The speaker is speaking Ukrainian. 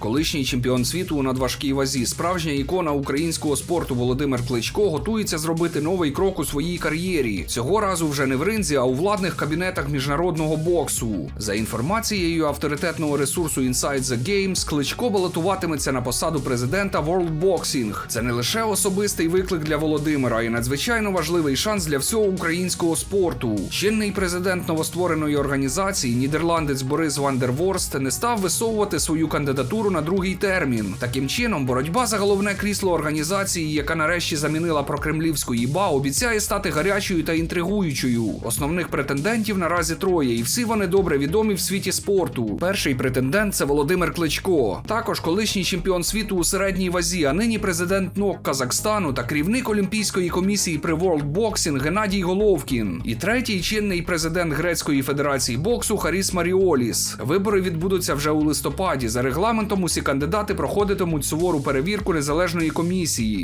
Колишній чемпіон світу у надважкій вазі, справжня ікона українського спорту Володимир Кличко готується зробити новий крок у своїй кар'єрі. Цього разу вже не в ринзі, а у владних кабінетах міжнародного боксу. За інформацією авторитетного ресурсу Inside the Games, Кличко балотуватиметься на посаду президента World Boxing. Це не лише особистий виклик для Володимира, а й надзвичайно важливий шанс для всього українського спорту. Чинний президент новоствореної організації, нідерландець Борис Вандерворст, не став висовувати свою кандидатуру на другий термін. Таким чином, боротьба за головне крісло організації, яка нарешті замінила прокремлівську їба, обіцяє стати гарячою та інтригуючою. Основних претендентів наразі троє, і всі вони добре відомі в світі спорту. Перший претендент це Володимир Кличко, також колишній чемпіон світу у середній вазі, а нині президент НОК Казахстану та керівник Олімпійської комісії при Boxing Геннадій Головкін. І третій чинний президент Грецької федерації боксу Харіс Маріоліс. Вибори відбудуться вже у листопаді. За регламентом усі кандидати проходитимуть сувору перевірку незалежної комісії.